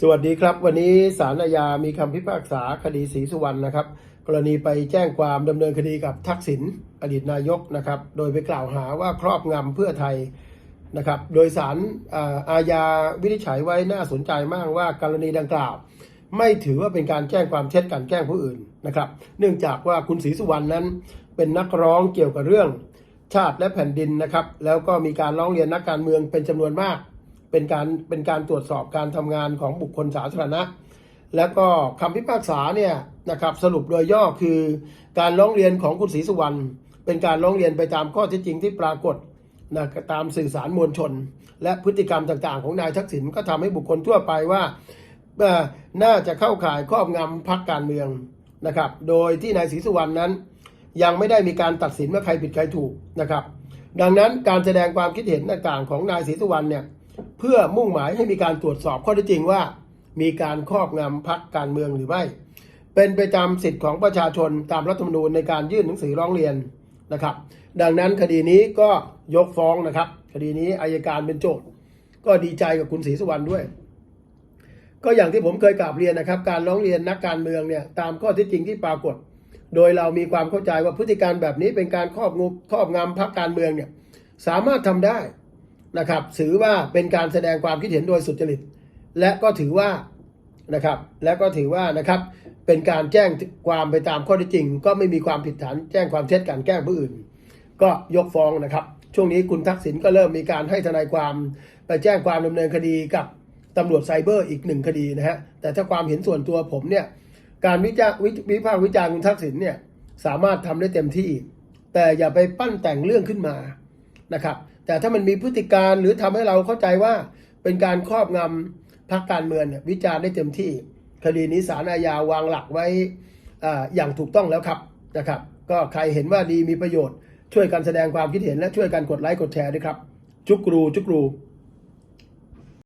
สวัสดีครับ วันนี้ศาลอาญามีคำพิพากษาคดีศรีสุวรรณนะครับ กรณีไปแจ้งความดำเนินคดีกับทักษิณอดีตนายกนะครับ โดยไปกล่าวหาว่าครอบงำเพื่อไทยนะครับ โดยสารอาญาวินิจฉัยไว้น่าสนใจมากว่ากรณีดังกล่าว ไม่ถือว่าเป็นการแจ้งความเท็จการแกล้งผู้อื่นนะครับ เนื่องจากว่าคุณศรีสุวรรณนั้น เป็นนักร้องเกี่ยวกับเรื่องชาติและแผ่นดินนะครับ แล้วก็มีการร้องเรียนนักการเมืองเป็นจำนวนมาก เป็นการเป็นการตรวจสอบการทำงานของบุคคลสาธารณะ แล้วก็คำพิพากษาเนี่ยนะครับสรุปโดยย่อคือ การร้องเรียนของคุณศรีสุวรรณเป็นการร้องเรียนไปตามข้อเท็จจริงที่ปรากฏนะตามสื่อสารมวลชน และพฤติกรรมต่างๆ ของนายทักษิณก็ทำให้บุคคลทั่วไปว่าน่าจะเข้าข่ายครอบงำพักการเมืองนะครับ โดยที่นายศรีสุวรรณนั้น ยังไม่ได้มีการตัดสินว่าใครผิดใครถูกนะครับ ดังนั้นการแสดงความคิดเห็นต่างๆของนายศรีสุวรรณเนี่ย พื่อมุ่งหมายให้มีการตรวจสอบข้อเท็จจริงว่า มีการครอบงำพักการเมืองหรือไม่ เป็นไปตามสิทธิของประชาชนตามรัฐธรรมนูญในการยื่นหนังสือร้องเรียนนะครับ ดังนั้นคดีนี้ก็ยกฟ้องนะครับ คดีนี้อายการเป็นโจทย์ ก็ดีใจกับคุณศรีสุวรรณด้วย ก็อย่างที่ผมเคยกราบเรียนนะครับ การร้องเรียนนักการเมืองเนี่ยตามข้อเท็จจริงที่ปรากฏ โดยเรามีความเข้าใจว่าพฤติการแบบนี้เป็นการครอบงครอบงำพักการเมืองเนี่ยสามารถทำได้ นะครับถือว่าเป็นการแสดงความคิดเห็นโดยสุจริต และก็ถือว่านะครับและก็ถือว่านะครับเป็นการแจ้งความไปตามข้อเท็จจริง ก็ไม่มีความผิดฐานแจ้งความเท็จการแกล้งผู้อื่น ก็ยกฟ้องนะครับ ช่วงนี้คุณทักษิณก็เริ่มมีการให้ทนายความไปแจ้งความดำเนินคดีกับตำรวจไซเบอร์อีกหนึ่งคดีนะฮะแต่ถ้าความเห็นส่วนตัวผมเนี่ยการวิจารวิวพากษ์วิจารณ์คุณทักษิณเนี่ยสามารถทำได้เต็มที่ แต่อย่าไปปั้นแต่งเรื่องขึ้นมานะครับ แต่ถ้ามันมีพฤติการหรือทำให้เราเข้าใจว่าเป็นการครอบงำพรรคการเมืองวิจารณ์ได้เต็มที่ คดีนี้ศาลอาญาวางหลักไว้ออย่างถูกต้องแล้วครับนะครับ ก็ใครเห็นว่าดีมีประโยชน์ช่วยกันแสดงความคิดเห็นและช่วยกันกดไลค์กดแชร์ด้วยครับ จุกรูจุกรู